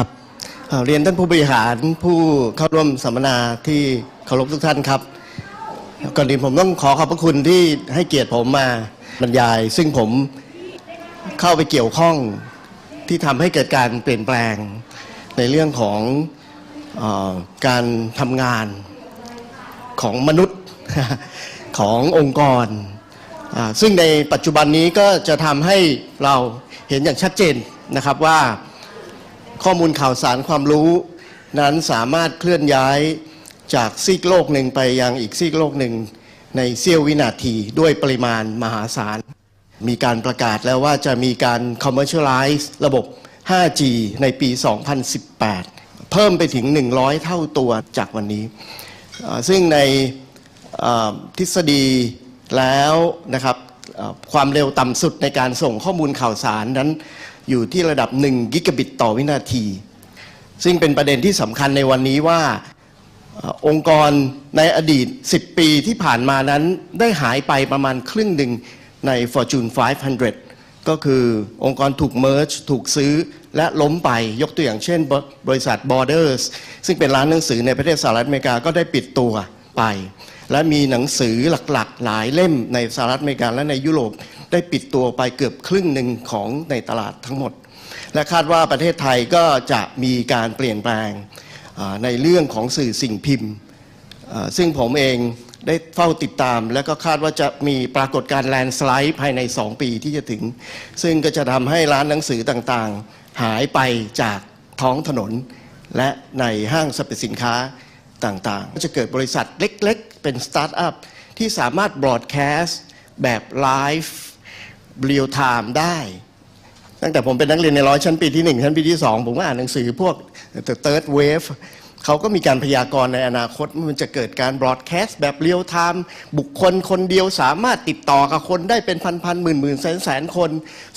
ครับเเรียนท่านผู้บริหารผู้เข้าร่วมสัมมนาที่เคารพทุกท่านครับ ก่อนอื่นผมต้องขอขอบพระคุณที่ให้เกียรติผมมาบรรยาย ซึ่งผมเข้าไปเกี่ยวข้องที่ทำให้เกิดการเปลี่ยนแปลงในเรื่องของออการทำงานของมนุษย์ขององค์กร ซึ่งในปัจจุบันนี้ก็จะทำให้เราเห็นอย่างชัดเจนนะครับว่า ข้อมูลข่าวสารความรู้ นั้นสามารถเคลื่อนย้ายจากซีกโลกหนึ่งไปยังอีกซีกโลกหนึ่ง ในเสี้ยววินาทีด้วยปริมาณมหาศาล มีการประกาศแล้วว่าจะมีการ commercialize ระบบ 5G ในปี 2018 เพิ่มไปถึง 100 เท่าตัวจากวันนี้ ซึ่งในทฤษฎีแล้วนะครับความเร็วต่ำสุดในการส่งข้อมูลข่าวสารนั้น อยู่ที่ระดับ 1 กิกะบิตต่อวินาที ซึ่งเป็นประเด็นที่สำคัญในวันนี้ว่าองค์กรในอดีต 10 ปีที่ผ่านมานั้นได้หายไปประมาณครึ่งหนึ่งใน Fortune 500 ก็คือองค์กรถูก merge ถูกซื้อและล้มไปยกตัวอย่างเช่นบริษัท Borders ซึ่งเป็นร้านหนังสือในประเทศสหรัฐอเมริกาก็ได้ปิดตัวไป และมีหนังสือหลักๆ หลายเล่มในสหรัฐอเมริกาและในยุโรปได้ปิดตัวไปเกือบครึ่งหนึ่งของในตลาดทั้งหมด และคาดว่าประเทศไทยก็จะมีการเปลี่ยนแปลงในเรื่องของสื่อสิ่งพิมพ์ ซึ่งผมเองได้เฝ้าติดตาม และก็คาดว่าจะมีปรากฏการณ์แลนสไลด์ภายใน 2 ปีที่จะถึง ซึ่งก็จะทำให้ร้านหนังสือต่างๆ หายไปจากท้องถนน และในห้างสรรพสินค้าต่างๆ ก็จะเกิดบริษัทเล็ก เป็นสตาร์ทอัพที่สามารถบรอดแคสต์แบบไลฟ์เรียลไทม์ได้ ตั้งแต่ผมเป็นนักเรียนในร้อยชั้นปีที่หนึ่งชั้นปีที่สองผมก็อ่านหนังสือพวก The Third Wave เขาก็มีการพยากรณ์ในอนาคตว่ามันจะเกิดการบรอดแคสต์แบบเรียลไทม์บุคคลคนเดียวสามารถติดต่อกับคนได้เป็นพันพันหมื่นหมื่นแสนแสนคน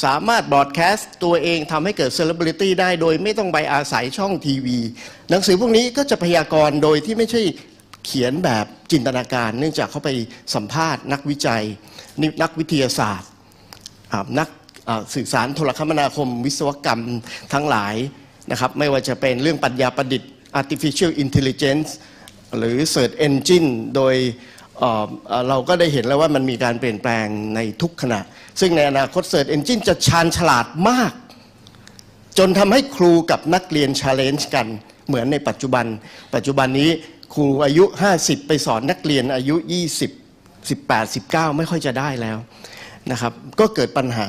สามารถบรอดแคสต์ตัวเองทำให้เกิดเซเลบริตี้ได้โดยไม่ต้องไปอาศัยช่องทีวี หนังสือพวกนี้ก็จะพยากรณ์โดยที่ไม่ใช่ เขียนแบบจินตนาการ เนื่องจากเขาไปสัมภาษณ์ นักวิจัย นักวิทยาศาสตร์นักสื่อสารโทรคมนาคม วิศวกรรมทั้งหลายนะครับไม่ว่าจะเป็นเรื่องปัญญาประดิษฐ์ artificial intelligence หรือ search engine โดยเราก็ได้เห็นแล้วว่ามันมีการเปลี่ยนแปลงในทุกขณะ ซึ่งในอนาคต search engine จะชาญฉลาดมาก จนทำให้ครูกับนักเรียนชาเลนจ์กันเหมือนในปัจจุบัน ปัจจุบันนี้ ครูอายุ 50 ไปสอนนักเรียนอายุ 20 18 19 ไม่ค่อยจะได้แล้วนะครับ ก็เกิดปัญหา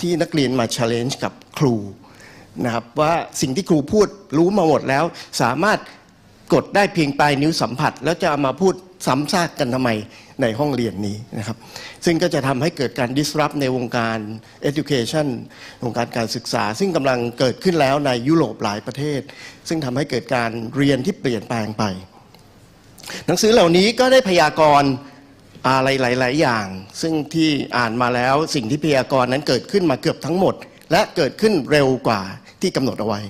ที่นักเรียนมาชาเลนจ์กับครูนะครับว่าสิ่งที่ครูพูดรู้มาหมดแล้ว สามารถกดได้เพียงปลายนิ้วสัมผัส แล้วจะเอามาพูดซ้ำซากกันทำไมในห้องเรียนนี้นะครับ ซึ่งก็จะทำให้เกิดการ disrupt ในวงการ education วงการการศึกษา ซึ่งกำลังเกิดขึ้นแล้วในยุโรปหลายประเทศ ซึ่งทำให้เกิดการเรียนที่เปลี่ยนแปลงไป หนังสือเหล่านี้ก็ได้พยากรณ์อะไรหลาย ๆ อย่าง ซึ่งที่อ่านมาแล้วสิ่งที่พยากรณ์นั้นเกิดขึ้นมาเกือบทั้งหมด และเกิดขึ้นเร็วกว่าที่กำหนดเอาไว้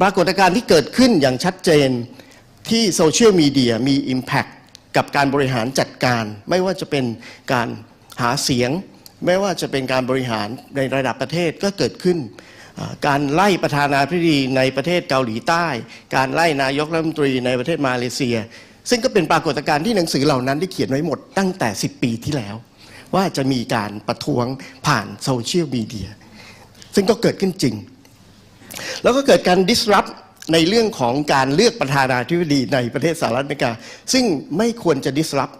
ปรากฏการณ์ที่เกิดขึ้นอย่างชัดเจนที่โซเชียลมีเดียมี Impact กับการบริหารจัดการ ไม่ว่าจะเป็นการหาเสียง ไม่ว่าจะเป็นการบริหารในระดับประเทศก็เกิดขึ้น การไล่ประธานาธิบดีในประเทศเกาหลีใต้ การไล่นายกรัฐมนตรีในประเทศมาเลเซีย ซึ่งก็เป็นปรากฏการณ์ที่หนังสือเหล่านั้นได้เขียนไว้หมดตั้งแต่ 10 ปีที่แล้ว ว่าจะมีการประท้วงผ่านโซเชียลมีเดียซึ่งก็เกิดขึ้นจริง แล้วก็เกิดการ disrupt ในเรื่องของการเลือกประธานาธิบดีในประเทศสหรัฐอเมริกา ซึ่งไม่ควรจะ disrupt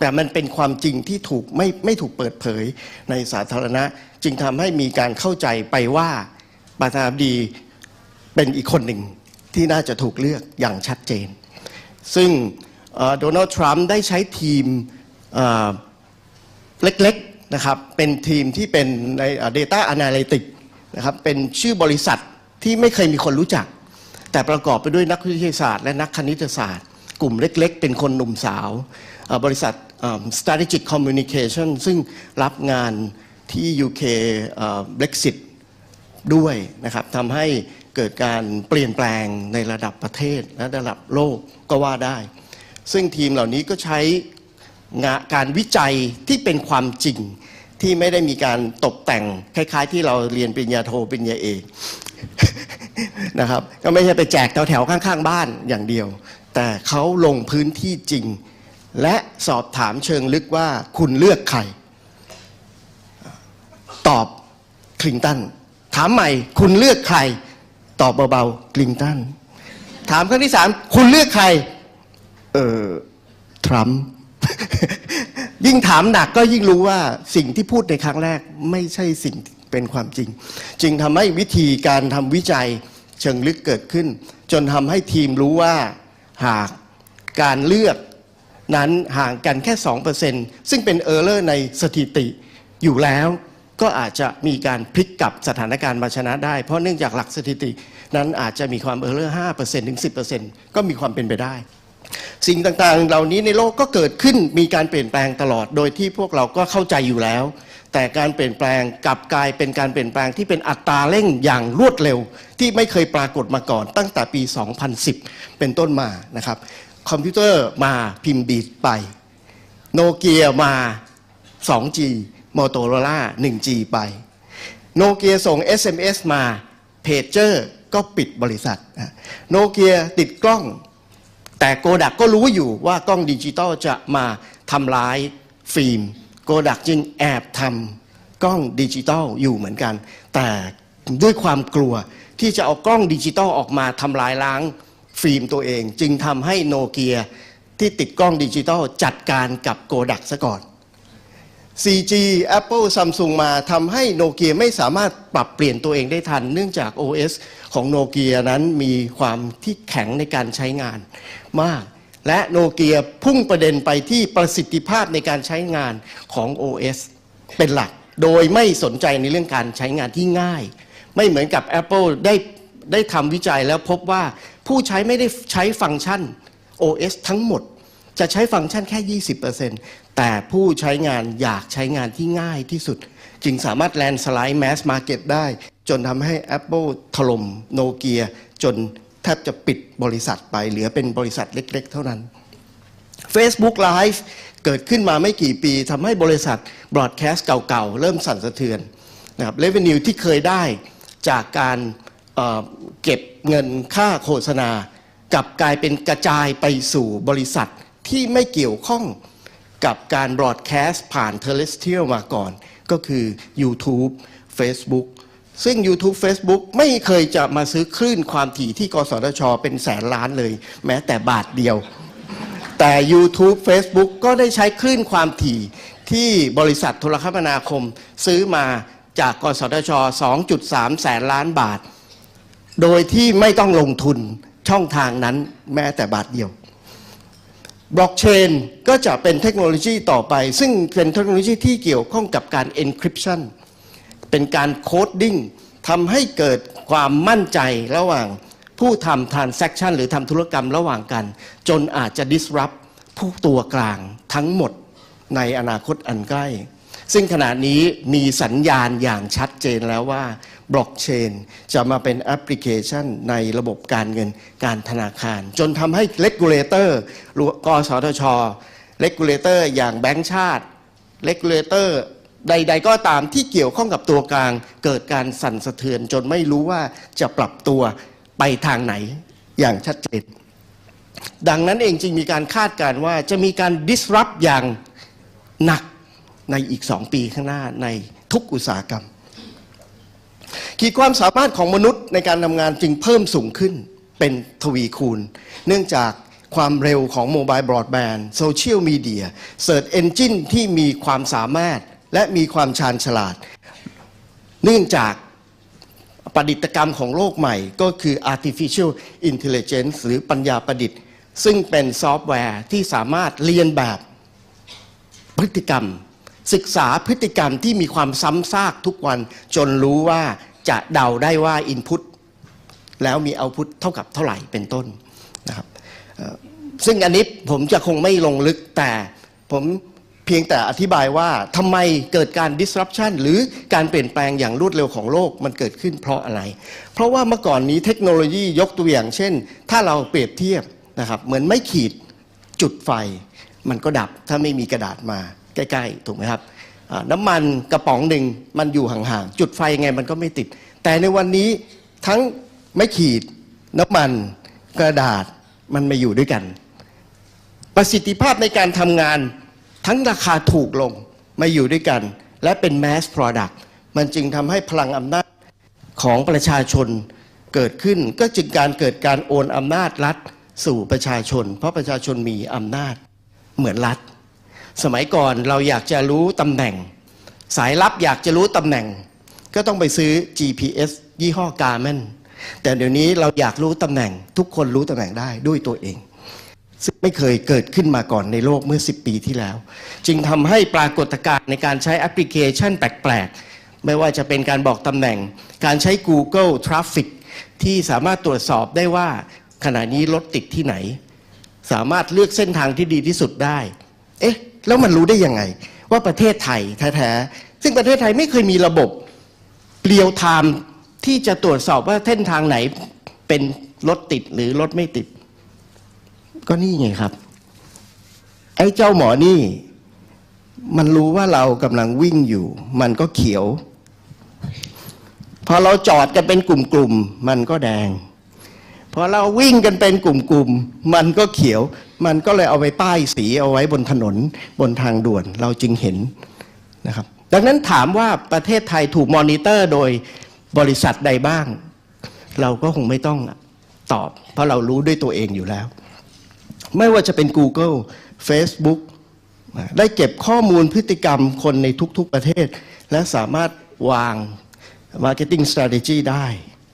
แต่มันเป็นความจริงที่ถูกไม่ไม่ถูกเปิดเผยในสาธารณะ จึงทำให้มีการเข้าใจไปว่า ประธานาธิบดีเป็นอีกคนหนึ่งที่น่าจะถูกเลือกอย่างชัดเจน ซึ่งโดนัลด์ทรัมป์ได้ใช้ทีมเล็กๆนะครับเป็นทีมที่เป็นในเอ่อ Data Analytic นะครับเป็นชื่อบริษัทที่ไม่เคยมีคนรู้จัก แต่ประกอบไปด้วยนักวิทยาศาสตร์ และนักคณิตศาสตร์ กลุ่มเล็กๆ เป็นคนหนุ่มสาว บริษัท strategic communication ซึ่งรับงานที่ UK เอ่อ Brexit ด้วยนะครับทำให้เกิดการเปลี่ยนแปลงในระดับประเทศและระดับโลกก็ว่าได้ ซึ่งทีมเหล่านี้ก็ใช้งานการวิจัยที่เป็นความจริงที่ไม่ได้มีการตกแต่งคล้ายๆ ที่เราเรียนปริญญาโทปริญญาเอกนะครับก็ไม่ใช่ไปแจกแถวๆข้างๆ บ้านอย่างเดียว แต่เขาลงพื้นที่จริง และสอบถามเชิงลึกว่าคุณเลือกใคร ตอบคลินตัน ถามใหม่คุณเลือกใคร ตอบเบาๆคลินตันถามครั้งที่สามคุณเลือกใคร เออทรัมป์ยิ่งถามหนักก็ยิ่งรู้ว่าสิ่งที่พูดในครั้งแรกไม่ใช่สิ่งเป็นความจริง จึงทำให้วิธีการทำวิจัยเชิงลึกเกิดขึ้น จนทำให้ทีมรู้ว่าหากการเลือกนั้นห่างกันแค่ 2%ซึ่งเป็นเออร์เลอร์ในสถิติอยู่แล้ว ก็อาจจะมีการพลิกกลับสถานการณ์มาชนะได้ เพราะเนื่องจากหลักสถิตินั้นอาจจะมีความเออร์เลอร์5%ถึง10%ก็มีความเป็นไปได้ สิ่งต่างๆ เหล่านี้ในโลกก็เกิดขึ้นมีการเปลี่ยนแปลงตลอด โดยที่พวกเราก็เข้าใจอยู่แล้ว แต่การเปลี่ยนแปลงกลับกลายเป็นการเปลี่ยนแปลงที่เป็นอัตราเร่งอย่างรวดเร็ว ที่ไม่เคยปรากฏมาก่อนตั้งแต่ปี 2010 เป็นต้นมานะครับคอมพิวเตอร์มาพิมพ์ดีดไปโนเกียมา 2G มอโตโรล่า 1G ไป โนเกียส่ง SMS มาเพจเจอร์ก็ปิดบริษัท โนเกียติดกล้อง แต่โกดักก็รู้อยู่ว่ากล้องดิจิตอลจะมาทำร้ายฟิล์ม โกดักจึงแอบทำกล้องดิจิตอลอยู่เหมือนกัน แต่ด้วยความกลัวที่จะเอากล้องดิจิตอลออกมาทำลายล้างฟิล์มตัวเอง จึงทำให้โนเกียที่ติดกล้องดิจิตอลจัดการกับโกดักซะก่อน 4G Apple Samsung มาทำให้โนเกียไม่สามารถปรับเปลี่ยนตัวเองได้ทัน เนื่องจาก OS ของโนเกียนั้นมีความที่แข็งในการใช้งานมาก และโนเกียพุ่งประเด็นไปที่ประสิทธิภาพในการใช้งานของ OS เป็นหลัก โดยไม่สนใจในเรื่องการใช้งานที่ง่าย ไม่เหมือนกับ Apple ได้ได้ทำวิจัยแล้วพบว่าผู้ใช้ไม่ได้ใช้ฟังก์ชัน OS ทั้งหมดจะใช้ฟังก์ชันแค่ 20% แต่ผู้ใช้งานอยากใช้งานที่ง่ายที่สุด จึงสามารถแลนสไลด์แมสมาเก็ตได้ จนทำให้ Apple ถล่มโนเกียจนแทบจะปิดบริษัทไป เหลือเป็นบริษัทเล็กๆ เท่านั้น Facebook Live เกิดขึ้นมาไม่กี่ปีทำให้บริษัทบรอดแคสต์เก่าๆ เริ่มสั่นสะเทือนนะครับเลเวนิวที่เคยได้จากการเเก็บเงินค่าโฆษณากลับกลายเป็นกระจายไปสู่บริษัทที่ไม่เกี่ยวข้อง กับการบรอดแคสต์ผ่านเทเลสเทียลมาก่อน ก็คือ YouTube Facebook ซึ่ง YouTube Facebook ไม่เคยจะมาซื้อคลื่นความถี่ที่กสทช เป็นแสนล้านเลย แม้แต่บาทเดียว แต่ YouTube Facebook ก็ได้ใช้คลื่นความถี่ที่บริษัทโทรคมนาคมซื้อมาจากกสทช 2.3 แสนล้านบาท โดยที่ไม่ต้องลงทุนช่องทางนั้นแม้แต่บาทเดียว บล็อกเชนก็จะเป็นเทคโนโลยีต่อไป ซึ่งเป็นเทคโนโลยีที่เกี่ยวข้องกับการ encryption เป็นการโคดดิ้งทำให้เกิดความมั่นใจระหว่างผู้ทำ transaction หรือทำธุรกรรมระหว่างกัน จนอาจจะ disrupt ผู้ตัวกลางทั้งหมดในอนาคตอันใกล้ ซึ่งขณะนี้มีสัญญาณอย่างชัดเจนแล้วว่าบล็อกเชนจะมาเป็นแอปพลิเคชันในระบบการเงินการธนาคาร จนทำให้เลกูเลเตอร์กสทชเลกูเลเตอร์อย่างแบงก์ชาติเลกูเลเตอร์ใด ๆ ก็ตามที่เกี่ยวข้องกับตัวกลาง เกิดการสั่นสะเทือน จนไม่รู้ว่าจะปรับตัวไปทางไหนอย่างชัดเจน ดังนั้นเองจึงมีการคาดการณ์ว่าจะมีการ disrupt อย่างหนัก ในอีกสองปีข้างหน้าในทุกอุตสาหกรรม ขีดความสามารถของมนุษย์ในการทำงานจึงเพิ่มสูงขึ้นเป็นทวีคูณ เนื่องจากความเร็วของโมบายบรอดแบนด์โซเชียลมีเดียเสิร์ชเอนจินที่มีความสามารถและมีความชาญฉลาด เนื่องจากประดิษฐกรรมของโลกใหม่ก็คือ artificial intelligence หรือปัญญาประดิษฐ์ ซึ่งเป็นซอฟต์แวร์ที่สามารถเรียนแบบพฤติกรรม ศึกษาพฤติกรรมที่มีความซ้ำซากทุกวัน จนรู้ว่าจะเดาได้ว่า Input แล้วมี Output เท่ากับเท่าไหร่เป็นต้นนะครับซึ่งอันนี้ผมจะคงไม่ลงลึกแต่ผมเพียงแต่อธิบายว่าทำไมเกิดการ disruption หรือการเปลี่ยนแปลงอย่างรวดเร็วของโลกมันเกิดขึ้นเพราะอะไร เพราะว่าเมื่อก่อนนี้เทคโนโลยียกตัวอย่าง เช่น ถ้าเราเปรียบเทียบนะครับเหมือนไม่ขีดจุดไฟ มันก็ดับถ้าไม่มีกระดาษมา ใกล้ๆ ถูกไหมครับน้ำมันกระป๋องหนึ่งมันอยู่ห่างๆ จุดไฟยังไงมันก็ไม่ติด แต่ในวันนี้ทั้งไม่ขีดน้ำมันกระดาษมันมาอยู่ด้วยกัน ประสิทธิภาพในการทำงานทั้งราคาถูกลงมาอยู่ด้วยกัน และเป็น mass product มันจึงทำให้พลังอำนาจของประชาชนเกิดขึ้นก็จึงการเกิดการโอนอำนาจรัฐสู่ประชาชน เพราะประชาชนมีอำนาจเหมือนรัฐ สมัยก่อนเราอยากจะรู้ตำแหน่ง สายลับอยากจะรู้ตำแหน่ง ก็ต้องไปซื้อ GPS ยี่ห้อกา m มนแต่เดี๋ยวนี้เราอยากรู้ตำแหน่ง ทุกคนรู้ตำแหน่งได้ด้วยตัวเอง ซึ่งไม่เคยเกิดขึ้นมาก่อนในโลกเมื่อ 10 ปีที่แล้ว จึงทำให้ปรากฏการณ์ในการใช้แอปพลิเคชันแปลกๆ ไม่ว่าจะเป็นการบอกตำแหน่ง การใช้ Google Traffic ที่สามารถตรวจสอบได้ว่าขณะนี้รถติดที่ไหน สามารถเลือกเส้นทางที่ดีที่สุดได้ เอ๊ะ แล้วมันรู้ได้ยังไง ว่าประเทศไทยแท้ๆ ซึ่งประเทศไทยไม่เคยมีระบบเรียวไทม์ที่จะตรวจสอบว่าเส้นทางไหนเป็นรถติดหรือรถไม่ติด ก็นี่ไงครับ ไอ้เจ้าหมอนี่ มันรู้ว่าเรากำลังวิ่งอยู่ มันก็เขียว พอเราจอดกันเป็นกลุ่มๆมันก็แดงพอเราวิ่งกันเป็นกลุ่มๆมันก็เขียว มันก็เลยเอาไปป้ายสีเอาไว้บนถนนบนทางด่วนเราจึงเห็นนะครับดังนั้นถามว่าประเทศไทยถูกมอนิเตอร์โดยบริษัทใดบ้าง เราก็คงไม่ต้องตอบ เพราะเรารู้ด้วยตัวเองอยู่แล้ว ไม่ว่าจะเป็น Google Facebook ได้เก็บข้อมูลพฤติกรรมคนในทุก ๆประเทศ และสามารถวาง Marketing Strategy ได้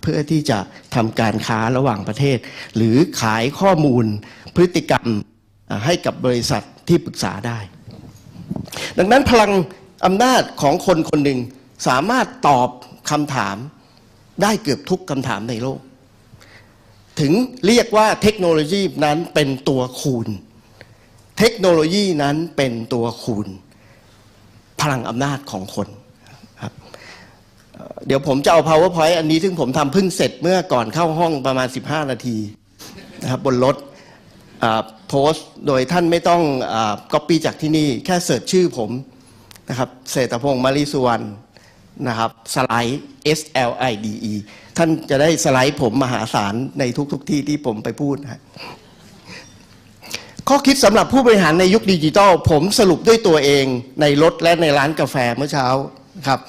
เพื่อที่จะทำการค้าระหว่างประเทศ หรือขายข้อมูล พฤติกรรมให้กับบริษัทที่ปรึกษาได้ ดังนั้นพลังอำนาจของคนคนหนึ่งสามารถตอบคำถามได้เกือบทุกคำถามในโลก ถึงเรียกว่าเทคโนโลยีนั้นเป็นตัวคูณ เทคโนโลยีนั้นเป็นตัวคูณ พลังอำนาจของคนเดี๋ยวผมจะเอา powerpoint อันนี้ซึ่งผมทำเพิ่งเสร็จเมื่อก่อนเข้าห้องประมาณ 15 นาทีนะครับบนรถ โพสต์โดยท่านไม่ต้องก๊อปปี้จากที่นี่ แค่เสิร์ชชื่อผมนะครับเศรษฐพงศ์มารีสุวรรณนะครับสไลด์ S L I D E ท่านจะได้สไลด์ผมมหาศาลในทุกๆทที่ที่ผมไปพูดนะข้อคิดสำหรับผู้บริหารในยุคดิจิทัลผมสรุปด้วยตัวเองในรถและในร้านกาแฟเมื่อเช้าครับ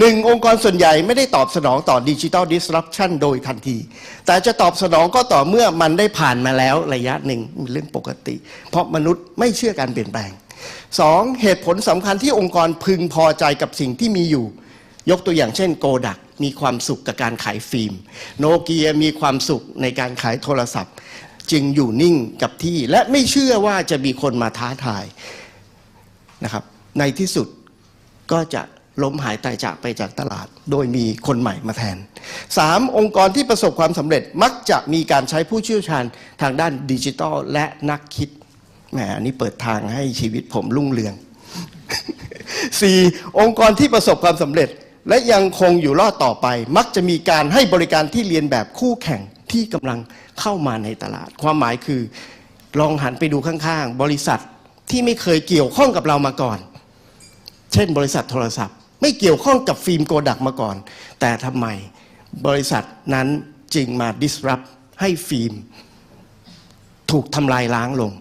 หนึ่งองค์กรส่วนใหญ่ไม่ได้ตอบสนองต่อดิจิทัลดิสรั p ชันโดยทันที แต่จะตอบสนองก็ต่อเมื่อมันได้ผ่านมาแล้วระยะหนึ่งเป็นเรื่องปกติ เพราะมนุษย์ไม่เชื่อการเปลี่ยนแปลงสองเหตุผลสำคัญที่องค์กรพึงพอใจกับสิ่งที่มีอยู่ ยกตัวอย่างเช่นโกดักมีความสุขกับการขายฟิล์มโนเกียมีความสุขในการขายโทรศัพท์ จึงอยู่นิ่งกับที่ และไม่เชื่อว่าจะมีคนมาท้าทายนะครับในที่สุดก็จะ ล้มหายตายจากไปจากตลาด โดยมีคนใหม่มาแทน 3. องค์กรที่ประสบความสำเร็จมักจะมีการใช้ผู้เชี่ยวชาญทางด้านดิจิทัลและนักคิดแหมอันนี้เปิดทางให้ชีวิตผมรุ่งเรือง 4. องค์กรที่ประสบความสำเร็จ และยังคงอยู่รอดต่อไป มักจะมีการให้บริการที่เรียนแบบคู่แข่งที่กำลังเข้ามาในตลาด ความหมายคือลองหันไปดูข้างๆ บริษัทที่ไม่เคยเกี่ยวข้องกับเรามาก่อน เช่น บริษัทโทรศัพท์ ไม่เกี่ยวข้องกับฟิล์มโกดักมาก่อน แต่ทำไมบริษัทนั้นจึงมา disrupt ให้ฟิล์ม ถูกทำลายล้างลง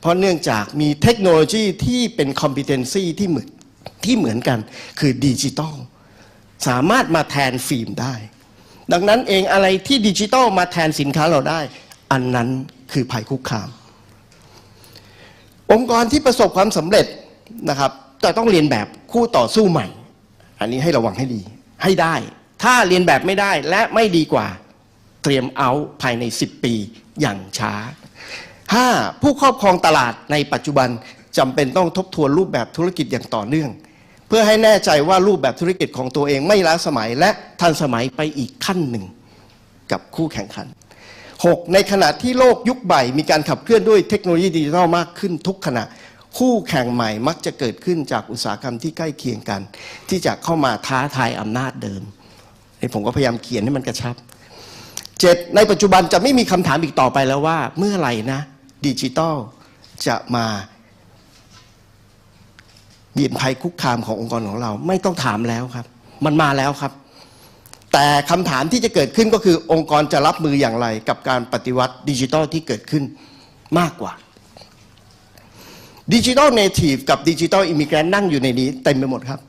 เพราะเนื่องจากมีเทคโนโลยีที่เป็น competency ที่เหมือนที่เหมือนกันคือดิจิตอลสามารถมาแทนฟิล์มได้ ดังนั้นเองอะไรที่ดิจิตอลมาแทนสินค้าเราได้ อันนั้นคือภัยคุกคาม องค์กรที่ประสบความสำเร็จนะครับจะต้องเรียนแบบคู่ต่อสู้ใหม่ อันนี้ให้ระวังให้ดี ให้ได้ ถ้าเรียนแบบไม่ได้และไม่ดีกว่า เตรียมเอาภายใน 10 ปีอย่างช้า 5. ผู้ครอบครองตลาดในปัจจุบันจำเป็นต้องทบทวนรูปแบบธุรกิจอย่างต่อเนื่อง เพื่อให้แน่ใจว่ารูปแบบธุรกิจของตัวเองไม่ล้าสมัยและทันสมัยไปอีกขั้นหนึ่ง กับคู่แข่งขัน 6. ในขณะที่โลกยุคใหม่มีการขับเคลื่อนด้วยเทคโนโลยีดิจิทัลมากขึ้นทุกขณะ คู่แข่งใหม่มักจะเกิดขึ้นจากอุตสาหกรรมที่ใกล้เคียงกัน ที่จะเข้ามาท้าทายอำนาจเดิมนี่ผมก็พยายามเขียนให้มันกระชับเจ็ดในปัจจุบันจะไม่มีคำถามอีกต่อไปแล้วว่า เมื่อไหร่นะดิจิตอลจะมาเบียนภัยคุกคามขององค์กรของเรา ไม่ต้องถามแล้วครับ มันมาแล้วครับ แต่คำถามที่จะเกิดขึ้นก็คือองค์กรจะรับมืออย่างไร กับการปฏิวัติดิจิทัลที่เกิดขึ้นมากกว่า ดิจิทัลเนทีฟกับดิจิทัลอิมิเกรนนั่งอยู่ในนี้เต็มไปหมดครับ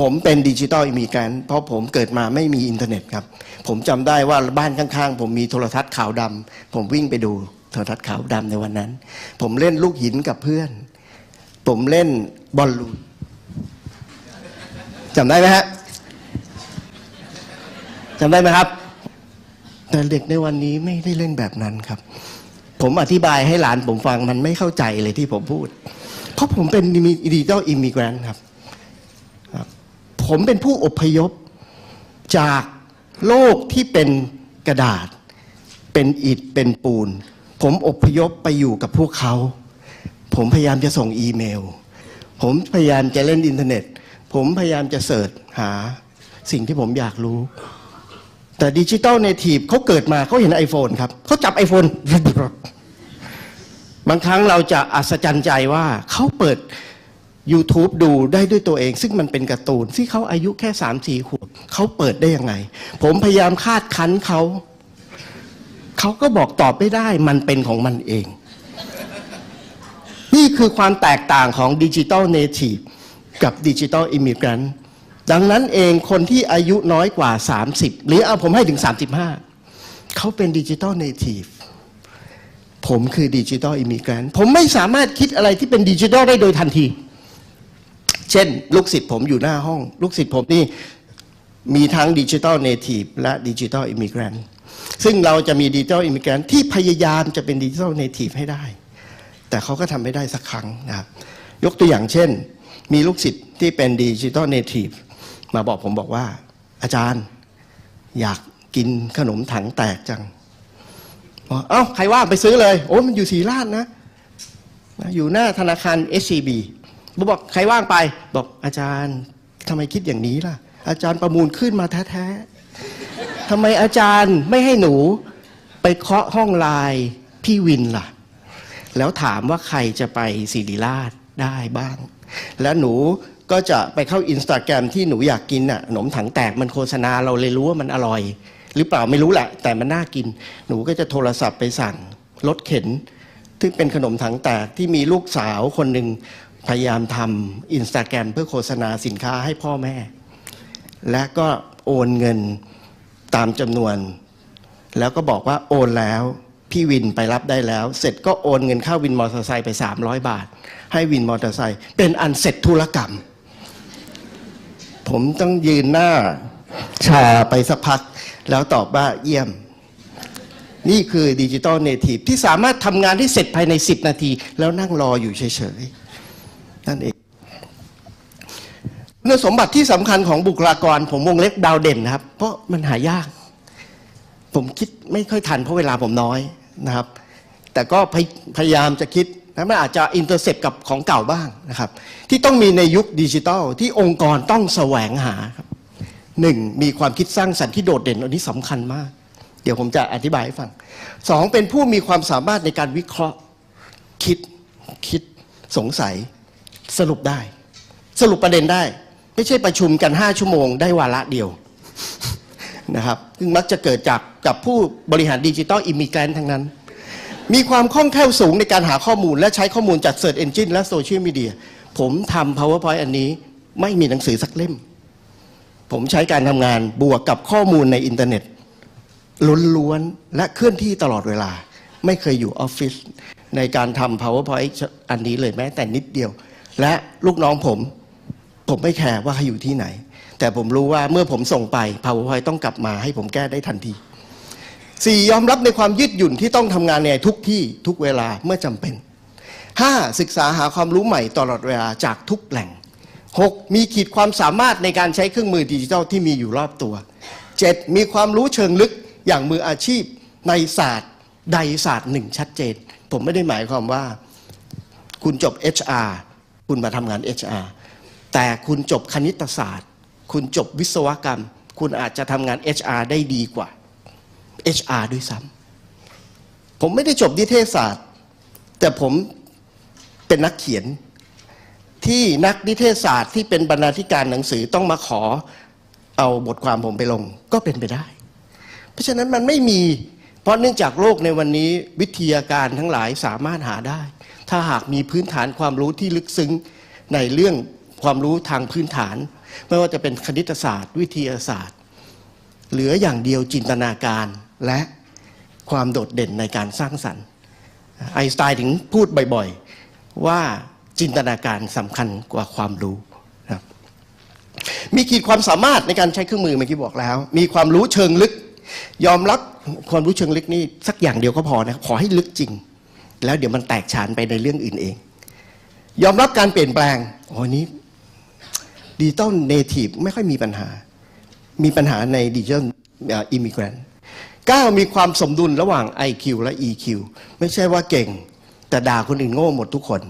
ผมเป็นดิจิทัลอิมิเกรนเพราะผมเกิดมาไม่มีอินเทอร์เน็ตครับ ผมจำได้ว่าบ้านข้างๆ ผมมีโทรทัศน์ขาวดำผมวิ่งไปดูโทรทัศน์ขาวดำในวันนั้น ผมเล่นลูกหินกับเพื่อน ผมเล่นบอลลูนจำได้ไหมฮะจำได้ไหมครับ แต่เด็กในวันนี้ไม่ได้เล่นแบบนั้นครับ ผมอธิบายให้หลานผมฟังมันไม่เข้าใจเลยที่ผมพูด เพราะผมเป็นดิจิทัลอิมิเกรนครับ ผมเป็นผู้อพยพจากโลกที่เป็นกระดาษ เป็นอิฐเป็นปูน ผมอพยพไปอยู่กับพวกเขา ผมพยายามจะส่งอีเมล ผมพยายามจะเล่นอินเทอร์เน็ต ผมพยายามจะเสิร์ชหาสิ่งที่ผมอยากรู้ แต่ดิจิตอลเนทีฟเขาเกิดมาเขาเห็น iPhone ครับเขาจับ iPhone บางครั้งเราจะอัศจรรย์ใจว่าเขาเปิด YouTube ดูได้ด้วยตัวเอง ซึ่งมันเป็นการ์ตูนที่เขาอายุแค่สามสี่ขวบเขาเปิดได้ยังไง ผมพยายามคาดคั้นเขาเขาก็บอกตอบไม่ได้มันเป็นของมันเอง นี่คือความแตกต่างของดิจิ t a ลเนทีฟกับดิจิ t a ลอิมิเกรน ดังนั้นเองคนที่อายุน้อยกว่า 30 หรือเอาผมให้ถึง 35 เขาเป็นดิจิ t a ลเนทีฟผมคือดิจิ t a ลอิมิเกรนผมไม่สามารถคิดอะไรที่เป็นดิจิทัลได้โดยทันที เช่น ลูกศิษย์ผมอยู่หน้าห้อง ลูกศิษย์ผมนี่มีทั้งดิจิทัลเนทีฟและดิจิทัลอิมิเกรนซึ่งเราจะมีดิจิทัลอิมิเกรนที่พยายามจะเป็นดิจิทัลเนทีฟให้ได้ แต่เขาก็ทำไม่ได้สักครั้งนะครับยกตัวอย่างเช่น มีลูกศิษย์ที่เป็นดิจิทัลเนทีฟ มาบอกผมบอกว่า อาจารย์อยากกินขนมถังแตกจังบอกเอ้าใครว่างไปซื้อเลย โอ้มันอยู่สีลาดนะอยู่หน้าธนาคาร SCB ผมบอกใครว่างไป บอกอาจารย์ทำไมคิดอย่างนี้ล่ะ อาจารย์ประมูลขึ้นมาแท้ๆทำไมอาจารย์ไม่ให้หนูไปเคาะห้องไลน์พี่วินล่ะ แล้วถามว่าใครจะไปศิริราชได้บ้าง แล้วหนู ก็จะไปเข้าอินสตาแกรมที่หนูอยากกินน่ะขนมถังแตกมันโฆษณาเราเลยรู้ว่ามันอร่อย หรือเปล่าไม่รู้แหละ แต่มันน่ากิน หนูก็จะโทรศัพท์ไปสั่งรถเข็นที่เป็นขนมถังแตกที่มีลูกสาวคนหนึ่งพยายามทำอินสตาแกรมเพื่อโฆษณาสินค้าให้พ่อแม่ และก็โอนเงินตามจำนวน แล้วก็บอกว่าโอนแล้วพี่วินไปรับได้แล้ว เสร็จก็โอนเงินค่าวินมอเตอร์ไซค์ไป 300 บาท ให้วินมอเตอร์ไซค์เป็นอันเสร็จธุรกรรม ผมต้องยืนหน้าชาไปสักพัก แล้วตอบว่าเยี่ยม นี่คือดิจิตอลเนทีฟที่สามารถทำงานให้เสร็จภายใน 10 นาที แล้วนั่งรออยู่เฉยๆ นั่นเองคุณสมบัติที่สำคัญของบุคลากร ผมวงเล็บดาวเด่นนะครับ เพราะมันหายาก ผมคิดไม่ค่อยทันเพราะเวลาผมน้อยนะครับ แต่ก็พยพยายามจะคิด นะมันอาจจะอินเตอร์เซปกับของเก่าบ้างนะครับ ที่ต้องมีในยุคดิจิทัลที่องค์กรต้องแสวงหาครับหนึ่งมีความคิดสร้างสรรค์ที่โดดเด่นอันนี้สำคัญมาก เดี๋ยวผมจะอธิบายให้ฟังสองเป็นผู้มีความสามารถในการวิเคราะห์คิดคิดสงสัยสรุปได้ สรุปประเด็นได้ ไม่ใช่ประชุมกัน 5 ชั่วโมงได้วาระเดียวนะครับซึ่งมักจะเกิดจากกับผู้บริหารดิจิตอลอิมิเกรนทั้งนั้น มีความคล่องแคล่วสูงในการหาข้อมูล และใช้ข้อมูลจาก Search Engine และโซเชียลมีเดียผมทำ PowerPoint อันนี้ไม่มีหนังสือสักเล่ม ผมใช้การทำงานบวกกับข้อมูลในอินเทอร์เน็ตล้วนๆและเคลื่อนที่ตลอดเวลา ไม่เคยอยู่ออฟฟิศในการทำ powerpoint อันนี้เลยแม้แต่นิดเดียว และลูกน้องผม ผมไม่แคร์ว่าเขาอยู่ที่ไหน แต่ผมรู้ว่าเมื่อผมส่งไป powerpoint ต้องกลับมาให้ผมแก้ได้ทันที สี่ยอมรับในความยืดหยุ่นที่ต้องทำงานในทุกที่ทุกเวลาเมื่อจำเป็นห้าศึกษาหาความรู้ใหม่ตลอดเวลาจากทุกแหล่งหกมีขีดความสามารถในการใช้เครื่องมือดิจิทัลที่มีอยู่รอบตัวเจ็ดมีความรู้เชิงลึกอย่างมืออาชีพในศาสตร์ใดศาสตร์หนึ่งชัดเจน ผมไม่ได้หมายความว่า คุณจบ HR คุณมาทำงาน HR แต่คุณจบคณิตศาสตร์ คุณจบวิศวกรรม คุณอาจจะทำงาน HR ได้ดีกว่า HR ด้วยซ้ำผมไม่ได้จบนิเทศศาสตร์ แต่ผมเป็นนักเขียน ที่นักนิเทศศาสตร์ที่เป็นบรรณาธิการหนังสือต้องมาขอเอาบทความผมไปลงก็เป็นไปได้ เพราะฉะนั้นมันไม่มี เพราะเนื่องจากโลกในวันนี้วิทยาการทั้งหลายสามารถหาได้ ถ้าหากมีพื้นฐานความรู้ที่ลึกซึ้งในเรื่องความรู้ทางพื้นฐาน ไม่ว่าจะเป็นคณิตศาสตร์ วิทยาศาสตร์ เหลืออย่างเดียวจินตนาการ และความโดดเด่นในการสร้างสรรค์ไอสไตน์ถึงพูดบ่อยๆ ว่าจินตนาการสำคัญกว่าความรู้มีขีดความสามารถในการใช้เครื่องมือเมื่อกี้บอกแล้ว มีความรู้เชิงลึก ยอมรับความรู้เชิงลึกนี่สักอย่างเดียวก็พอนะครับขอให้ลึกจริง แล้วเดี๋ยวมันแตกฉานไปในเรื่องอื่นเอง ยอมรับการเปลี่ยนแปลงอ๋อนี้ดิจิตอลเนทีฟไม่ค่อยมีปัญหา มีปัญหาในดิจิตอลอิมิเกรนต์ 9 มีความสมดุลระหว่าง IQ และ EQ ไม่ใช่ว่าเก่ง แต่ด่าคนอื่นโง่หมดทุกคน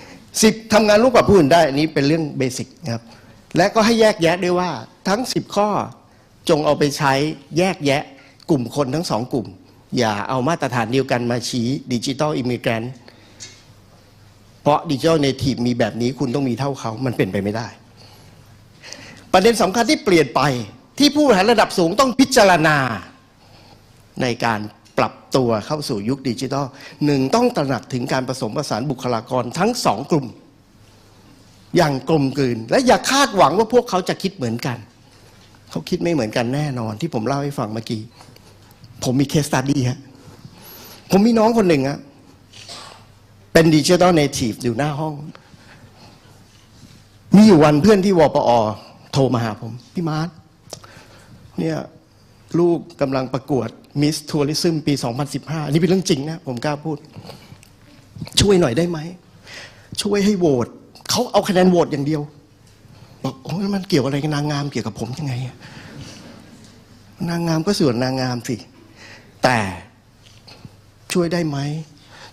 10 ทำงานร่วมกับผู้อื่นได้ อันนี้เป็นเรื่องเบสิกครับ และก็ให้แยกแยะด้วยว่าทั้ง 10 ข้อจงเอาไปใช้แยกแยะกลุ่มคนทั้งสองกลุ่ม อย่าเอามาตรฐานเดียวกันมาชี้ดิจิทัลอิมิเกรนเพราะดิจิทัลเนทีฟมีแบบนี้คุณต้องมีเท่าเขามันเป็นไปไม่ได้ ประเด็นสำคัญที่เปลี่ยนไปที่ผู้บริหารระดับสูงต้องพิจารณา ในการปรับตัวเข้าสู่ยุคดิจิทัลหนึ่งต้องตระหนักถึงการผสมผสานบุคลากรทั้งสองกลุ่ม อย่างกลมกลืน และอย่าคาดหวังว่าพวกเขาจะคิดเหมือนกัน เขาคิดไม่เหมือนกันแน่นอนที่ผมเล่าให้ฟังเมื่อกี้ ผมมีเคสตัดดี้ฮะผมมีน้องคนหนึ่งอะเป็นดิจิทัลเนทีฟอยู่หน้าห้อง มีอยู่วันเพื่อนที่วปอ โทรมาหาผม พี่มาร์ทเนี่ยลูกกำลังประกวด มิสทัวริซึมปี 2015 อันนี้เป็นเรื่องจริงนะ ผมกล้าพูด ช่วยหน่อยได้ไหม ช่วยให้โหวตเขาเอาคะแนนโหวตอย่างเดียว บอกโอ้ยมันเกี่ยวอะไรกับนางงามเกี่ยวกับผมยังไง นางงามก็ส่วนนางงามสิ แต่ช่วยได้ไหม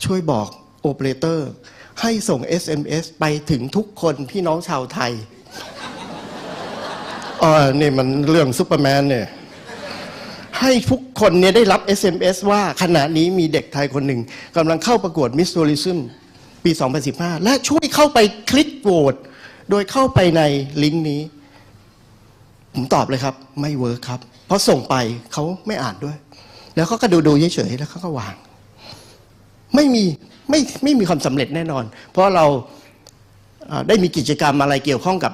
ช่วยบอกโอเปอเรเตอร์ ให้ส่ง SMS ไปถึงทุกคนพี่น้องชาวไทยอ๋อนี่มันเรื่องซูเปอร์แมนเนี่ย ให้ทุกคนเนี่ยได้รับ SMS ว่าขณะนี้มีเด็กไทยคนหนึ่งกำลังเข้าประกวดมิส s ูริซึมปี 2015 และช่วยเข้าไปคลิกโหวตโดยเข้าไปในลิงก์นี้ ผมตอบเลยครับ ไม่เวิร์คครับ เพราะส่งไปเขาไม่อ่านด้วย แล้วเขาก็ดูดูเฉยๆแล้วเขาก็วาง ไม่มีไม่ไม่มีความสำเร็จแน่นอน เพราะเราได้มีกิจกรรมอะไรเกี่ยวข้องกับ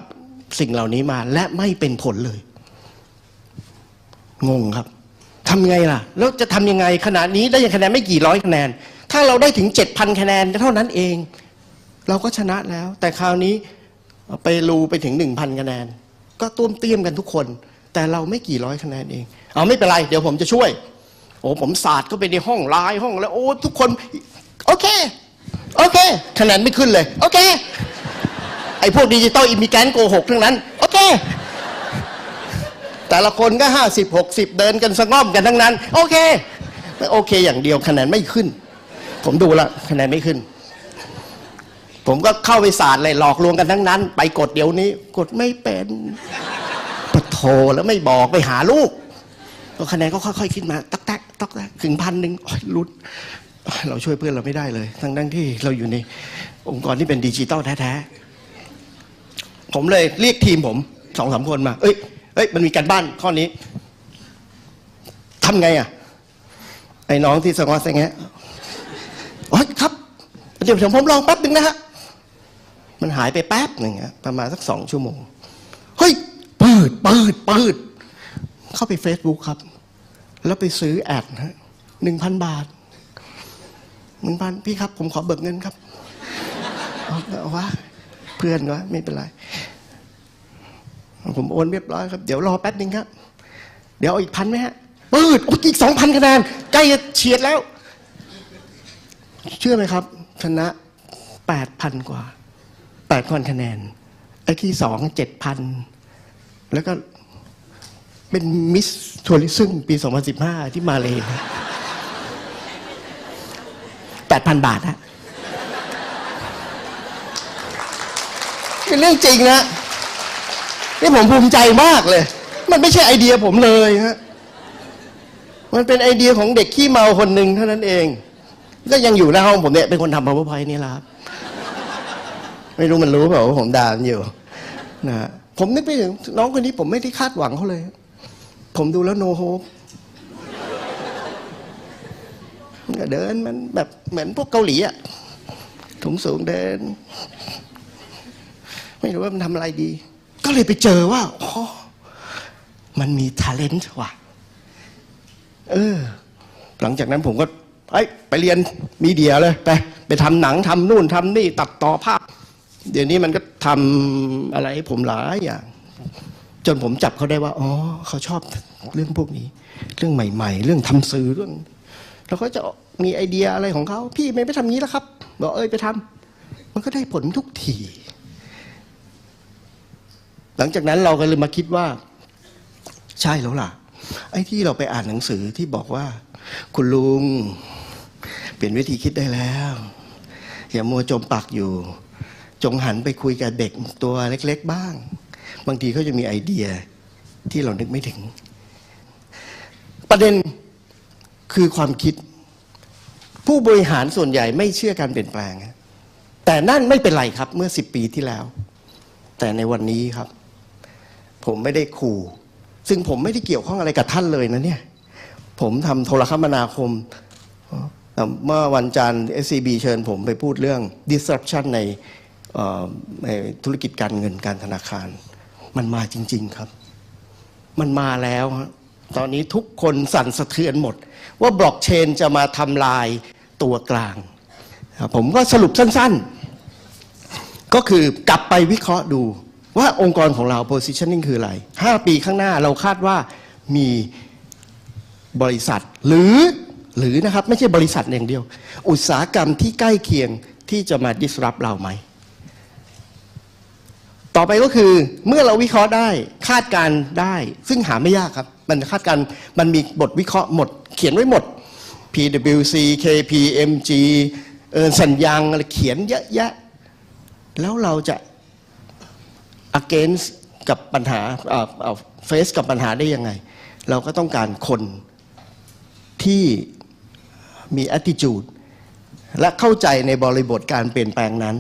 สิ่งเหล่านี้มา และไม่เป็นผลเลย งงครับ ทำยังไงล่ะ แล้วจะทำยังไงขนาดนี้ได้ยังคะแนนไม่กี่ร้อยคะแนน ถ้าเราได้ถึง 7,000 คะแนนเท่านั้นเอง เราก็ชนะแล้ว แต่คราวนี้ไปรูไปถึง 1,000 คะแนน ก็ต้วมเตี้ยมกันทุกคน แต่เราไม่กี่ร้อยคะแนนเอง เอาไม่เป็นไร เดี๋ยวผมจะช่วย โอ้ผมสาดเข้าไปในห้องไลน์ห้องแล้วโอ้ทุกคนโอเคโอเค คะแนนไม่ขึ้นเลย โอเค ไอ้พวกดิจิตอลอิมิแกนโกหกทั้งนั้น โอเค แต่ละคนก็ห้าสิบหกสิบเดินกันสะง่อมกันทั้งนั้น โอเคแต่โอเคอย่างเดียวคะแนนไม่ขึ้น ผมดูละคะแนนไม่ขึ้น ผมก็เข้าไปศาสตร์เลยหลอกลวงกันทั้งนั้น ไปกดเดี๋ยวนี้ กดไม่เป็นปะโทแล้วไม่บอกไปหาลูกก็คะแนนก็ค่อยๆขึ้นมาตักแตกตักแตกถึงพันหนึ่งอ้ยลุ้นเราช่วยเพื่อนเราไม่ได้เลย ทั้งทั้งที่เราอยู่ในองค์กรที่เป็นดิจิตอลแท้ๆผมเลยเรียกทีมผมสองสามคนมา เอ้ย เอ้ยมันมีการบ้านข้อนี้ทำไงอะ ไอ้น้องที่สงอสงแงอ๋อครับ เดี๋ยวผมลองแป๊บหนึ่งนะฮะ มันหายไปแป๊บหนึ่งอะประมาณสักสองชั่วโมง เฮ้ยเปิดเปิดเปิด เข้าไป Facebook ครับ แล้วไปซื้อแอดฮะหนึ่งพันบาทหนึ่งพันพี่ครับ ผมขอเบิกเงินครับเอาเอาวะเพื่อนวะไม่เป็นไร ผมโอนเรียบร้อยครับ เดี๋ยวรอแป๊บหนึ่งครับ เดี๋ยวเอาอีกพันไหมฮะปิดอ,อีกสองพันคะแนนใกล้จะเฉียดแล้ว เชื่อไหมครับ ชนะแปดพันกว่าแปดพันคะแนน ไอ้ที่สองเจ็ดพันแล้วก็เป็นมิสทัวริซึมปี 2015 ที่มาเลยแปดพันบาทฮะเป็นเรื่องจริงนะ นี่ผมภูมิใจมากเลย มันไม่ใช่ไอเดียผมเลยฮะมันเป็นไอเดียของเด็กขี้เมาคนหนึ่งเท่านั้นเอง ก็ยังอยู่หน้าห้องผมเนี่ยเป็นคนทำ powerpoint นี่ละครับ ไม่รู้มันรู้เปล่าว่าผมด่ามันอยู่นะฮะผมนึกไปถึงน้องคนนี้ผมไม่ได้คาดหวังเขาเลย ผมดูแล้วโนโฮปก็เดินมันแบบเหมือนพวกเกาหลีอะถุงสูงเดิน ไม่รู้ว่ามันทำอะไรดี ก็เลยไปเจอว่าอ๋อมันมีท ALENT ว่ะ เออ หลังจากนั้นผมก็เอ้ยไปเรียนมีเดียเลย ไป ไปทำหนังทำนู่นทำนี่ ตัดต่อภาพ เดี๋ยวนี้มันก็ทำอะไรให้ผมหลายอย่าง จนผมจับเขาได้ว่า อ๋อ เขาชอบเรื่องพวกนี้ เรื่องใหม่ ๆ เรื่องทำสื่อเรื่อง แล้วก็จะมีไอเดียอะไรของเขา พี่ไม่ไปทำงี้แล้วครับ บอกเอ้ยไปทำมันก็ได้ผลทุกที หลังจากนั้นเราก็เลยมาคิดว่า ใช่แล้วล่ะ ไอ้ที่เราไปอ่านหนังสือที่บอกว่า คุณลุง เปลี่ยนวิธีคิดได้แล้ว อย่ามัวจมปักอยู่ จงหันไปคุยกับเด็กตัวเล็ก ๆ บ้าง บางทีเขาจะมีไอเดียที่เรานึกไม่ถึง ประเด็นคือความคิด ผู้บริหารส่วนใหญ่ไม่เชื่อการเปลี่ยนแปลง แต่นั่นไม่เป็นไรครับเมื่อสิบปีที่แล้ว แต่ในวันนี้ครับ ผมไม่ได้ขู่ ซึ่งผมไม่ได้เกี่ยวข้องอะไรกับท่านเลยนะเนี่ย ผมทำโทรคมนาคม เมื่อวันจันทร์ SCB เชิญผมไปพูดเรื่อง disruption ในในธุรกิจการเงินการธนาคาร มันมาจริง ๆครับ มันมาแล้วตอนนี้ทุกคนสั่นสะเทือนหมด ว่าบล็อกเชนจะมาทำลายตัวกลาง ผมก็สรุปสั้น ๆ ก็คือกลับไปวิเคราะห์ดู ว่าองค์กรของเรา positioning คืออะไร 5 ปีข้างหน้าเราคาดว่ามีบริษัท หรือหรือนะครับไม่ใช่บริษัทอย่างเดียว อุตสาหกรรมที่ใกล้เคียงที่จะมา disrupt เราไหม ต่อไปก็คือเมื่อเราวิเคราะห์ได้คาดการได้ ซึ่งหาไม่ยากครับ มันคาดการมันมีบทวิเคราะห์หมด เขียนไว้หมด PwC KPMG เออสัญญางอะไรเขียนเยอะแยะ แล้วเราจะ against กับปัญหาเฟสกับปัญหาได้ยังไง เราก็ต้องการคนที่มี attitude และเข้าใจในบริบทการเปลี่ยนแปลงนั้น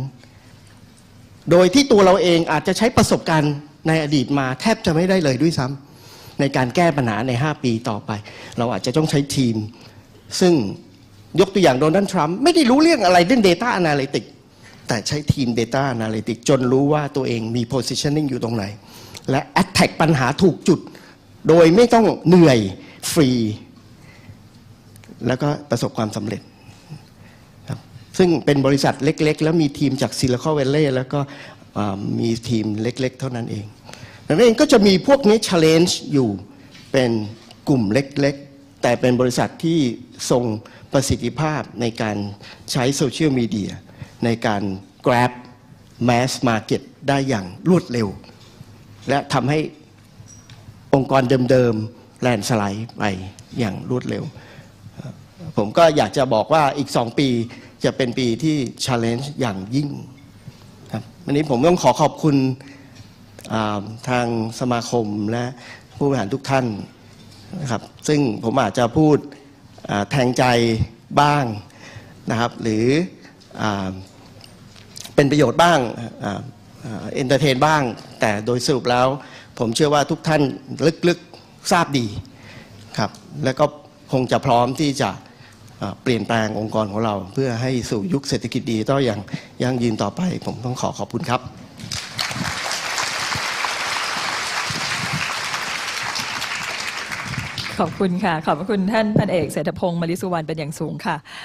โดยที่ตัวเราเองอาจจะใช้ประสบการณ์ในอดีตมาแทบจะไม่ได้เลยด้วยซ้ำในการแก้ปัญหาใน 5 ปีต่อไป เราอาจจะต้องใช้ทีม ซึ่งยกตัวอย่างโดนัลด์ทรัมป์ไม่ได้รู้เรื่องอะไรเรื่อง Data Analytics แต่ใช้ทีม Data Analytics จนรู้ว่าตัวเองมี positioning อยู่ตรงไหน และ attack ปัญหาถูกจุด โดยไม่ต้องเหนื่อยฟรี แล้วก็ประสบความสำเร็จครับซึ่งเป็นบริษัทเล็ก ๆ แล้วมีทีมจากซิลิคอน v วล l ล y แล้วก็มีทีมเล็ก ๆ เท่านั้นเองดังนั้นเองก็จะมีพวกนี้ challenge อยู่เป็นกลุ่มเล็ก ๆ แต่เป็นบริษัทที่ทรงประสิทธิภาพในการใช้โซเชียลมีเดีย ในการ grab mass market ได้อย่างรวดเร็ว และทำให้องค์กรเดิมๆแลนสไลด์ไปอย่างรวดเร็ว ผมก็อยากจะบอกว่าอีกสองปีจะเป็นปีที่ challenge อย่างยิ่งครับวันนี้ผมต้องขอขอบคุณาทางสมาคมและผู้บริหารทุกท่านนะครับซึ่งผมอาจจะพูดแทงใจบ้างนะครับ หรือ เป็นประโยชน์บ้างเอนเตอร์เทนบ้าง แต่โดยสรุปแล้ว ผมเชื่อว่าทุกท่านลึกๆทราบดีครับแล้วก็คงจะพร้อมที่จะเปลี่ยนแปลงองค์กรของเรา เพื่อให้สู่ยุคเศรษฐกิจดีต่ออย่างยั่งยืนต่อไป ผมต้องขอขอบคุณครับ ขอบคุณค่ะ ขอบคุณท่านพันเอกเศรษฐพงศ์มลิสุวรรณเป็นอย่างสูงค่ะ